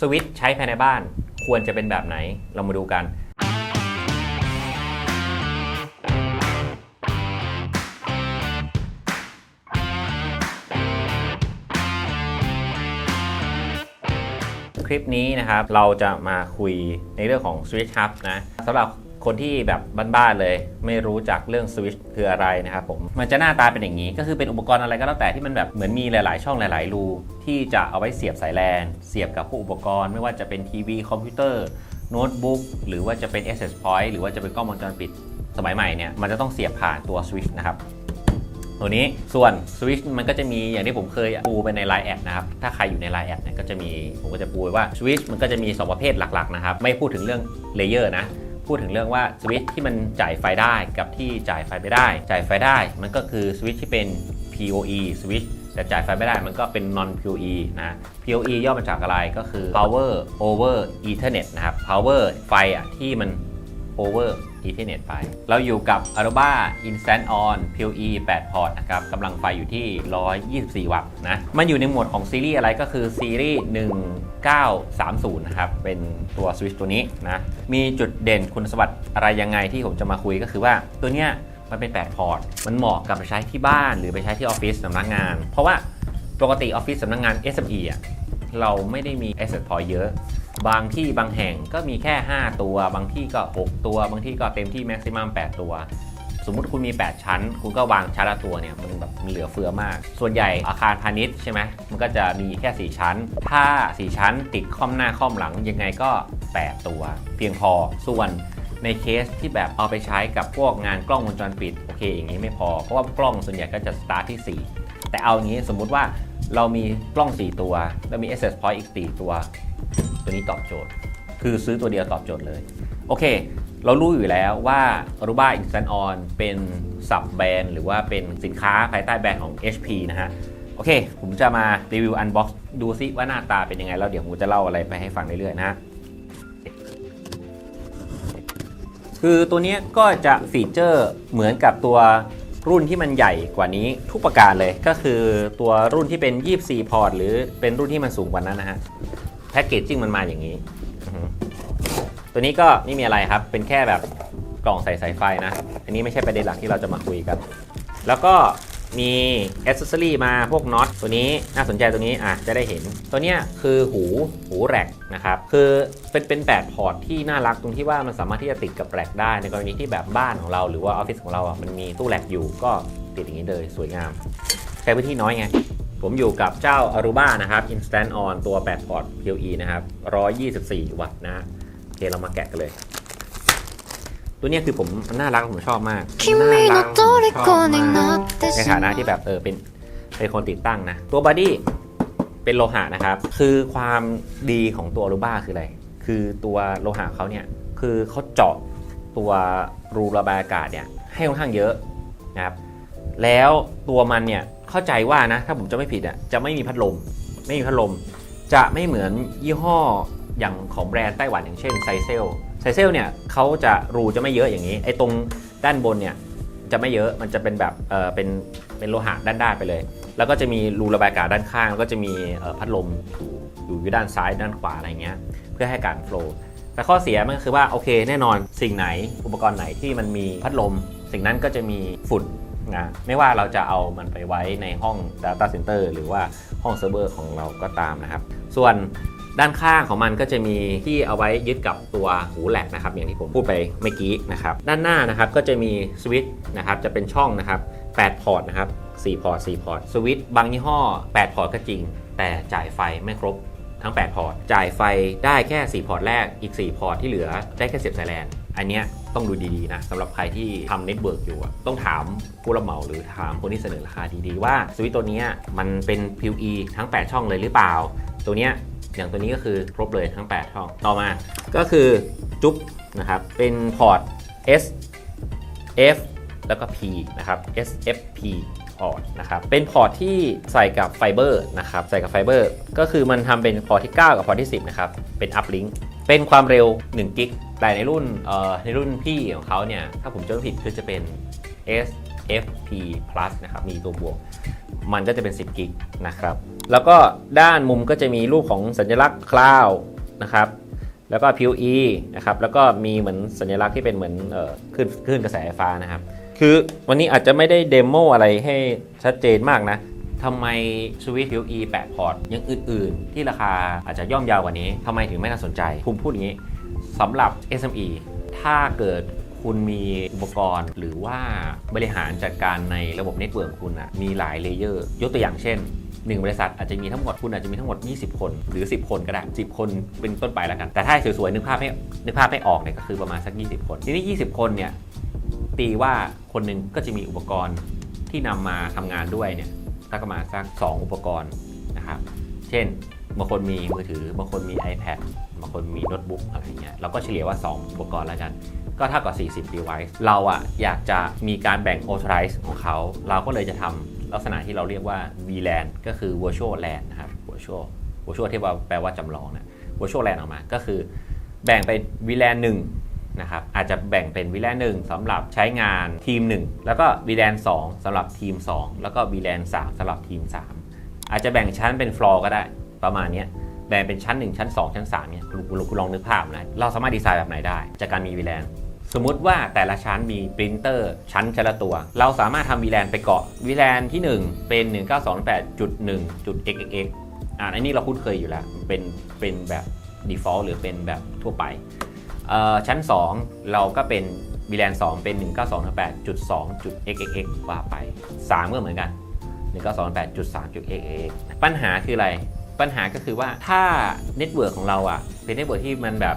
สวิตช์ใช้ภายในบ้านควรจะเป็นแบบไหนเรามาดูกัน คลิปนี้นะครับ เราจะมาคุยในเรื่องของ Switch Hub นะสำหรับ คนที่แบบบ้านๆเลย ไม่รู้จักเรื่อง Switch คืออะไรนะครับผมมันจะหน้าตาเป็นอย่างนี้ก็คือเป็นอุปกรณ์อะไรก็แล้วแต่ที่มันแบบเหมือนมีหลาย ๆ ช่องหลาย ๆ รูที่จะเอาไว้เสียบสายแลนเสียบกับพวกอุปกรณ์ ไม่ว่าจะเป็นทีวีคอมพิวเตอร์โน้ตบุ๊กหรือว่าจะเป็น access point หรือว่าจะเป็นกล้องวงจรปิดสมัยใหม่เนี่ยมันจะต้องเสียบผ่านตัว Switch นะครับตัวนี้ส่วน Switch มันก็จะมีอย่างที่ผมเคยปูไปใน Line แอดนะครับ ถ้าใครอยู่ใน Line แอดเนี่ยก็จะมีผมก็จะปูไว้ว่า Switch มันก็จะมี 2 ประเภทหลักๆนะครับ ไม่พูดถึงเรื่องเลเยอร์นะ พูดถึงเรื่องว่า Switch ที่มันจ่ายไฟได้กับที่จ่ายไฟไม่ได้ จ่ายไฟได้ มันก็คือ Switch ที่เป็น PoE Switch แต่จ่ายไฟไม่ได้มันก็เป็น non PoE นะ PoE ย่อมาจากอะไรก็คือ power over ethernet นะครับ power ไฟอะที่มัน over Ethernet ไป เราอยู่กับ Aruba Instant On PoE 8 พอร์ตนะครับกำลังไฟอยู่ที่ 124 วัตต์นะ มันอยู่ในโหมดของซีรีส์อะไรก็คือซีรีส์ 930 นะครับ เป็นตัวสวิตช์ตัวนี้นะ มีจุดเด่นคุณสมบัติอะไรยังไงที่ผมจะมาคุยก็คือว่าตัวเนี้ยมันเป็น 8 พอร์ต มันเหมาะกับไปใช้ที่บ้านหรือไปใช้ที่ออฟฟิศสำนักงาน เพราะว่าปกติออฟฟิศสำนักงาน SME อะเราไม่ได้มี asset point เยอะ บางที่บางแห่งก็มีแค่ 5 ตัว บางที่ก็ 6 ตัว บางที่ก็เต็มที่ maximum 8 ตัว สมมุติคุณมี 8 ชั้น คุณก็วางชั้นละตัวเนี่ยมันแบบมันเหลือเฟือมาก ส่วนใหญ่อาคารพาณิชย์ใช่ไหมมันก็จะมีแค่ 4 ชั้น ถ้า 4 ชั้นติดค่อมหน้าค่อมหลังยังไงก็ 8 ตัว เพียงพอส่วนในเคสที่แบบเอาไปใช้กับพวกงานกล้องวงจรปิดโอเคอย่างนี้ไม่พอ เพราะว่ากล้องส่วนใหญ่ก็จะสตาร์ทที่ 4 แต่เอาอย่างนี้สมมุติว่าเรามีกล้อง 4 ตัว แล้วมี access point อีก 4 ตัว ตัวนี้ตอบโจทย์ คือซื้อตัวเดียวตอบโจทย์เลย โอเค เรารู้อยู่แล้วว่า Aruba Instant On เป็นสับแบรนด์หรือว่าเป็นสินค้าภายใต้แบรนด์ของ HP นะฮะ โอเค ผมจะมารีวิว Unbox ดูซิว่าหน้าตาเป็นยังไง แล้วเดี๋ยวผมจะเล่าอะไรไปให้ฟังเรื่อยๆนะคือตัวนี้ก็จะฟีเจอร์เหมือนกับตัวรุ่นที่มันใหญ่กว่านี้ทุกประการเลยก็คือตัวรุ่นที่เป็น 24 พอร์ต หรือเป็นรุ่นที่มันสูงกว่านั้นนะฮะแพ็กเกจจิ้งมันมาอย่างนี้ ตัวนี้ก็ไม่มีอะไรครับ เป็นแค่แบบกล่องใส่สายไฟนะ อันนี้ไม่ใช่ประเด็นหลักที่เราจะมาคุยกัน แล้วก็มีอ c เซ s ซอรีมาพวกน็อตตัวนี้น่าสนใจตัวนี้อะจะได้เห็น ตัวเนี้ยคือหูหูแร็กนะครับ คือเป็นเป็นแปดพอร์ตที่น่ารักตรงที่ว่ามันสามารถที่จะติดกับแร็กได้ ในกรณีที่แบบบ้านของเราหรือว่าออฟฟิศของเราอะมันมีตู้แร็กอยู่ก็ติดอย่างนี้เลยสวยงาม ใช้พื้นที่น้อยไง ผมอยู่กับเจ้า Aruba นะครับ Instant On ตัว8พอร์ต PoE นะครับ124 วัตต์นะฮะ เคเรามาแกะกันเลย ตัวเนี้ยคือผมมันน่ารักผมชอบมาก 君の虜になって ใน し ฐา ま นะ う ที่แบบเออเป็นเป็นคนติดตั้งนะ ตัวบอดี้เป็นโลหะนะครับ คือความดีของตัว Aruba คืออะไร คือตัวโลหะเขาเนี่ย คือเขาเจาะตัวรูระบายอากาศเนี่ยให้ค่อนข้างเยอะนะครับ แล้วตัวมันเนี่ยเข้าใจว่านะ ถ้าผมจะไม่ผิดอ่ะจะไม่มีพัดลม ไม่มีพัดลม จะไม่เหมือนยี่ห้อ อย่างของแบรนด์ไต้หวันอย่างเช่นไซเซลไซเซลเนี่ยเขาจะรูจะไม่เยอะอย่างนี้ไอ้ตรงด้านบนเนี่ยจะไม่เยอะมันจะเป็นแบบเออเป็นเป็นโลหะด้านๆไปเลย แล้วก็จะมีรูระบายอากาศด้านข้างแล้วก็จะมีพัดลมอยู่อยู่ด้านซ้ายด้านขวาอะไรเงี้ยเพื่อให้กาศโฟล์แต่ข้อเสียมันก็คือว่าโอเคแน่นอนสิ่งไหนอุปกรณ์ไหนที่มันมีพัดลม สิ่งนั้นก็จะมีฝุ่นนะไม่ว่าเราจะเอามันไปไว้ในห้อง Data Center หรือว่าห้องเซิร์ฟเวอร์ของเราก็ตามนะครับ ส่วน ด้านข้างของมันก็จะมีที่เอาไว้ยึดกับตัวหูแหลกนะครับ อย่างที่ผมพูดไปเมื่อกี้นะครับ ด้านหน้านะครับก็จะมีสวิตช์นะครับ จะเป็นช่องนะครับ8พอร์ตนะครับ4พอร์ต4พอร์ตสวิตช์บางยี่ห้อ 8 พอร์ตก็จริง แต่จ่ายไฟไม่ครบทั้ง 8 พอร์ต จ่ายไฟได้แค่ 4 พอร์ตแรก อีก 4 พอร์ตที่เหลือได้แค่เสียบสายแลน อันเนี้ยต้องดูดีๆนะสำหรับใครที่ทำเน็ตเวิร์กอยู่ต้องถามผู้รับเหมาหรือถามคนที่เสนอราคาดีๆ ว่าสวิตตัวนี้มันเป็น PoE ทั้ง 8 ช่องเลยหรือเปล่าตัวเนี้ยอย่างตัวนี้ก็คือครบเลยทั้ง 8 ช่อง ต่อมาก็คือจุ๊บนะครับ เป็นพอร์ต S F แล้วก็ P นะครับ SFP พอร์ตนะครับ เป็นพอร์ตที่ใส่กับไฟเบอร์นะครับ ใส่กับไฟเบอร์ ก็คือมันทำเป็นพอร์ตที่ 9 กับพอร์ตที่ 10 นะครับ เป็นอัพลิงก์เป็นความเร็ว 1 กิก แต่ในรุ่นเอ่อในรุ่นพี่ของเขาเนี่ย ถ้าผมจำไม่ผิดคือจะเป็น SFP plus นะครับ มีตัวบวก มันก็จะเป็น 10 กิกนะครับ แล้วก็ด้านมุมก็จะมีรูปของสัญลักษณ์คลาวนะครับ แล้วก็ PoE นะครับ แล้วก็มีเหมือนสัญลักษณ์ที่เป็นเหมือนเอ่อคลื่นคลื่นกระแสไฟฟ้านะครับ คือวันนี้อาจจะไม่ได้เดโมอะไรให้ชัดเจนมากนะทำไมสวิตช์ PoE แปะพอร์ตยังอื่น ๆ ที่ราคาอาจจะย่อมยาวกว่านี้ทำไมถึงไม่น่าสนใจผมพูดอย่างนี้สำหรับ SME ถ้าเกิด คุณมีอุปกรณ์หรือว่าบริหารจัดการในระบบเน็ตเวิร์กคุณอะมีหลายเลเยอร์ ยกตัวอย่างเช่นหนึ่งบริษัทอาจจะมีทั้งหมดคุณอาจจะมีทั้งหมด 20 คนหรือ 10 คนก็ได้ 10 คนเป็นต้นไปแล้วกัน แต่ถ้าสวยๆนึกภาพให้นึกภาพให้ออกเนี่ยก็คือประมาณสัก 20 คน ทีนี้ 20 คนเนี่ยตีว่าคนหนึ่งก็จะมีอุปกรณ์ที่นำมาทำงานด้วยเนี่ยก็ประมาณสัก 2 อุปกรณ์นะครับเช่นบางคนมีมือถือบางคนมี iPad บางคนมีโน้ตบุ๊กอะไรเงี้ยเราก็เฉลี่ยว่า 2 อุปกรณ์แล้วกัน ก็เท่ากับ 40 device เราอะอยากจะมีการแบ่ง authorize ของเขา เราก็เลยจะทำลักษณะที่เราเรียกว่า VLAN ก็คือ virtual LAN นะครับ virtual virtual ที่แปลว่าจำลองนะ virtual LAN ออกมา ก็คือแบ่งเป็น VLAN 1นะครับ อาจจะแบ่งเป็น VLAN 1สำหรับใช้งานทีม 1 แล้วก็ VLAN 2สำหรับทีม 2 แล้วก็ VLAN 3สำหรับทีม 3 อาจจะแบ่งชั้นเป็น floor ก็ได้ประมาณนี้แบ่งเป็นชั้น 1 ชั้น 2 ชั้น3เนี่ยคุณคุณคุณลองนึกภาพนะ เราสามารถดีไซน์แบบไหนได้ จากการมี VLAN สมมติว่าแต่ละชั้นมีปรินเตอร์ชั้นชั้นละตัว เราสามารถทำ VLAN ไปเกาะ VLAN ที่ 1 เป็น 192.1.xxx อ่าอันนี้เราคุ้นเคยอยู่แล้ว เป็นเป็นแบบ default หรือเป็นแบบทั่วไปเอ่อชั้น 2 เราก็เป็น VLAN 2เป็น 192.8.2.xxx ว่าไป 3 ก็เหมือนกัน 192.8.3.xxx ปัญหาคืออะไร ปัญหาก็คือว่าถ้าเน็ตเวิร์กของเราอะเป็นเน็ตเวิร์กที่มันแบบ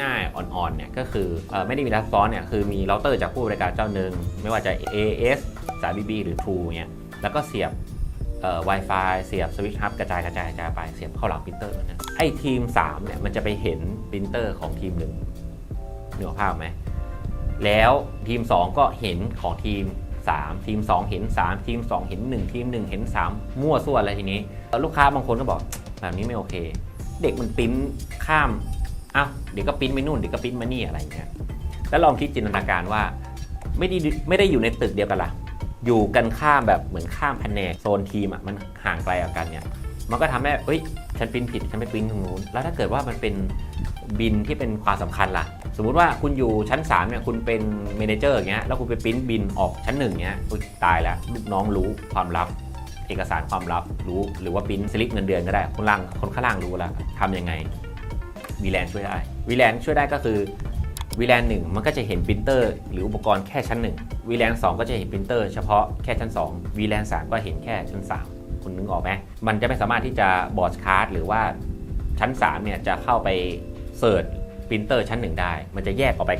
ง่ายๆ อ่อนๆ เนี่ยก็คืออไม่ได้มีรัดซ้อนเนี่ยคือมีเราเตอร์จากผู้บริการเจ้าหนึ่งไม่ว่าจะ AS สาย BB หรือ True เนี่ยแล้วก็เสียบเอ่อ Wi-Fi เสียบสวิตช์ฮับกระจายกระจายกระจายไปเสียบเข้าหลังปรินเตอร์นะไอ้ทีม 3 เนี่ยมันจะไปเห็นปรินเตอร์ของทีมหนึ่งนึกออภาพไหมแล้วทีม 2 ก็เห็นของทีม 3 ทีม 2 เห็น 3 ทีม 2 เห็น 1 ทีม 1 เห็น 3 มั่วส่วนอะไรทีนี้ ลูกค้าบางคนก็บอกแบบนี้ไม่โอเค เด็กมันปิ้นข้าม อ้าวเดี๋ยวก็ปิ้นไปนู่นเดี๋ยวก็ปิ้นมานี่อะไรอย่างเงี้ยแล้วลองคิดจินตนาการว่า ไม่ได้ไม่ได้อยู่ในตึกเดียวกันละอยู่กันข้ามแบบเหมือนข้ามแผนกโซนทีมอะมันห่างไกลกันเนี่ยมันก็ทำให้เอ้ยฉันปิ้นผิดฉันไปปิ้นตรงนู้นแล้วถ้าเกิดว่ามันเป็นบินที่เป็นความสำคัญล่ะ สมมุติว่าคุณอยู่ชั้น3เนี่ยคุณเป็นเมนเจอร์อย่างเงี้ยแล้วคุณไปปิ้นบินออกชั้น1เงี้ยอุ๊ยตายแล้วลูกน้องรู้ความลับ เอกสารความลับรู้ หรือว่าปิ้นสลิปเงินเดือนก็ได้คนล่างคนข้างล่างรู้แล้วทำยังไง วีแลนช่วยได้วีแลนช่วยได้ก็คือวีแลนหนึ่งมันก็จะเห็นปรินเตอร์ หรืออุปกรณ์แค่ชั้น1วีแลนสก็จะเห็นปรินเตอร์เฉพาะแค่ชั้น2วีแลนสก็เห็นแค่ชั้น 3 คุณนึกออกไหมมันจะไม่สามารถที่จะบอร์ดคาร์ดหรือว่าชั้น3เนี่ยจะเข้าไปเสิร์ชปรินเตอร์ชั้น 1 ได้ มันจะแยกออกไป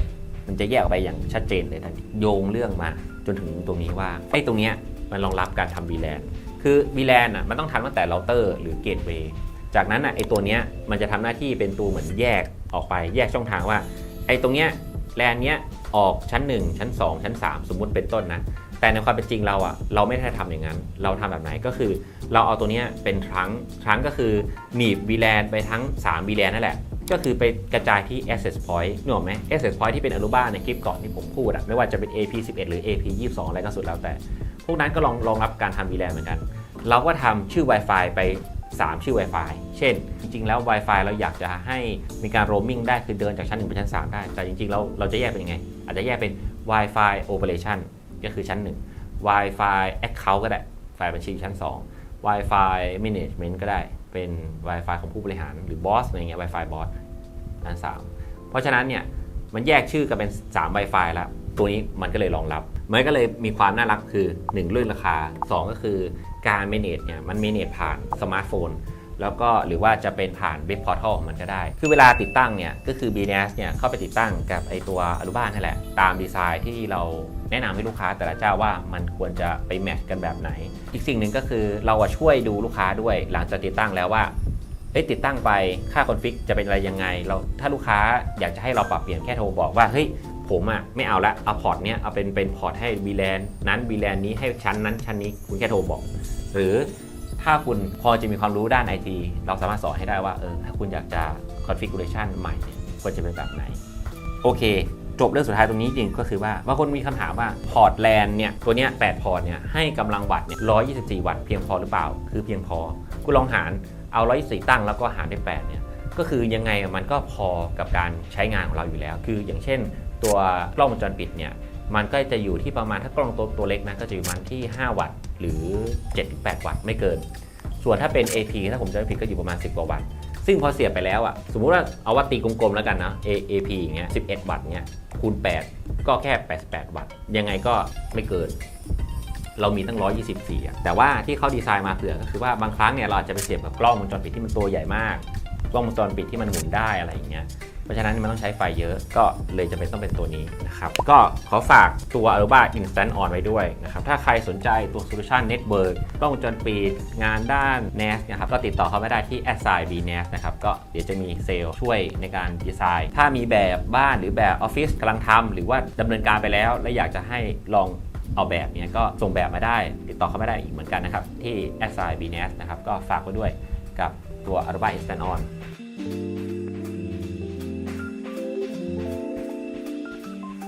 มันจะแยกออกไปอย่างชัดเจนเลยทันทีโยงเรื่องมาจนถึงตรงนี้ว่าไอ้ตรงเนี้ยมันรองรับการทำ VLAN คือ VLAN อะมันต้องทำตั้งแต่เราเตอร์หรือเกตเวย์ จากนั้นอะไอตัวเนี้ยมันจะทำหน้าที่เป็นตัวเหมือนแยกออกไปแยกช่องทางว่า ไอตรงเนี้ยแลนเนี้ยออกชั้น 1 ชั้น 2 ชั้น 3 สมมุติเป็นต้นนะ แต่ในความเป็นจริงเราอะเราไม่ได้ทำอย่างนั้น เราทำแบบไหนก็คือ เราเอาตัวเนี้ยเป็นทรังทรังก็คือหนีบ VLAN ไปทั้ง3 VLAN นั่นแหละก็คือไปกระจายที่ access point นึกออกไหม access point ที่เป็นอนุบาในคลิปก่อนที่ผมพูดอะไม่ว่าจะเป็น AP 11หรือ AP 22อะไรก็สุดแล้วแต่ พวกนั้นก็ลองรองรับการทำ VLAN เหมือนกัน เราก็ทำชื่อ Wi-Fi ไป 3 ชื่อ Wi-Fi เช่น จริง ๆ แล้ว Wi-Fi เราอยากจะให้มีการ roaming ได้คือเดินจากชั้น 1 ไปชั้น 3 ได้ แต่จริง ๆ เราเราจะแยกเป็นยังไง อาจจะแยกเป็น Wi-Fi operation ก็คือชั้น 1 Wi-Fi account ก็ได้ไฟล์บัญชีชั้น 2 Wi-Fi management ก็ได้เป็น Wi-Fi ของผู้บริหารหรือ boss อะไรเงี้ย Wi-Fi boss อัน3 เพราะฉะนั้นเนี่ยมันแยกชื่อกันเป็น 3 Wi-Fi แล้วตัวนี้มันก็เลยรองรับ มันก็เลยมีความน่ารักคือ 1 เรื่องราคา 2 ก็คือ การ manage เนี่ยมัน manage ผ่านสมาร์ทโฟนแล้วก็หรือว่าจะเป็นผ่านเว็บพอร์ทัลของมันก็ได้ คือเวลาติดตั้งเนี่ยก็คือ BNS เนี่ยเข้าไปติดตั้งกับไอตัวอนุบาลนั่นแหละ ตามดีไซน์ที่เราแนะนำให้ลูกค้าแต่ละเจ้าว่ามันควรจะไปแมทกันแบบไหน อีกสิ่งหนึ่งก็คือเราช่วยดูลูกค้าด้วยหลังจากติดตั้งแล้วว่าเอ้ยติดตั้งไปค่าคอนฟิกจะเป็นอะไรยังไง เราถ้าลูกค้าอยากจะให้เราปรับเปลี่ยนแค่โทรบอกว่าเฮ้ยผมอะไม่เอาละเอาพอร์ตเนี้ยเอาเป็นเป็นพอร์ตให้บีแลนนั้นบีแลนนี้ให้ชั้นนั้นชั้นนี้คุณแค่โทรบอก หรือถ้าคุณพอจะมีความรู้ด้านไอทีเราสามารถสอนให้ได้ว่าเออถ้าคุณอยากจะคอนฟิก u r a t i o n ใหม่เนี่ยควรจะเป็นแบบไหน โอเค จบเรื่องสุดท้ายตรงนี้จริงก็คือว่าบางคนมีคำถามว่าพอร์ตแลนเนี่ยตัวเนี้ย8พอร์ตเนี่ยให้กำลังวัตต์เนี่ย124วัตต์เพียงพอหรือเปล่า คือเพียงพอ คุณลองหารเอา124ตั้งแล้วก็หารด้วย8เนี่ยก็คือยังไงมันก็พอกับการใช้งานของเราอยู่แล้ว คืออย่างเช่น ตัวกล้องวงจรปิดเนี่ย มันก็จะอยู่ที่ประมาณถ้ากล้องตัวตัวเล็กนะก็จะอยู่ประมาณที่ 5 วัตต์ หรือ 7-8 วัตต์ไม่เกิน ส่วนถ้าเป็น AP ถ้าผมจำไม่ผิดก็อยู่ประมาณ 10 กว่าวัตต์ ซึ่งพอเสียบไปแล้วอะสมมุติว่าเอาวัตตีกลมๆแล้วกันนะ A- AP อย่างเงี้ย 11 วัตต์เงี้ยคูณ 8 ก็แค่ 88 วัตต์ ยังไงก็ไม่เกิน เรามีตั้ง 124อะแต่ว่าที่เขาดีไซน์มาเผื่อก็คือว่าบางครั้งเนี่ยเราอาจจะไปเสียบกับกล้องวงจรปิดที่มันตัวใหญ่มาก กล้องวงจรปิดที่มันหมุนได้อะไรอย่างเงี้ย เพราะฉะนั้นมันต้องใช้ไฟเยอะก็เลยจะเป็นต้องเป็นตัวนี้นะครับ ก็ขอฝากตัว Aruba Instant On ไว้ด้วยนะครับ ถ้าใครสนใจตัว Solution Network กล้องวงจรปิดงานด้าน NAS นะครับ ก็ติดต่อเขาไม่ได้ที่ s i b NAS นะครับ ก็เดี๋ยวจะมีเซลล์ช่วยในการดีไซน์ ถ้ามีแบบบ้านหรือแบบออฟฟิศกำลังทำหรือว่าดำเนินการไปแล้ว และอยากจะให้ลองเอาแบบเนี้ยก็ส่งแบบมาได้ ติดต่อเขาไม่ได้อีกเหมือนกันนะครับ ที่ s i b NAS นะครับ ก็ฝากไว้ด้วยกับตัว Aruba Instant On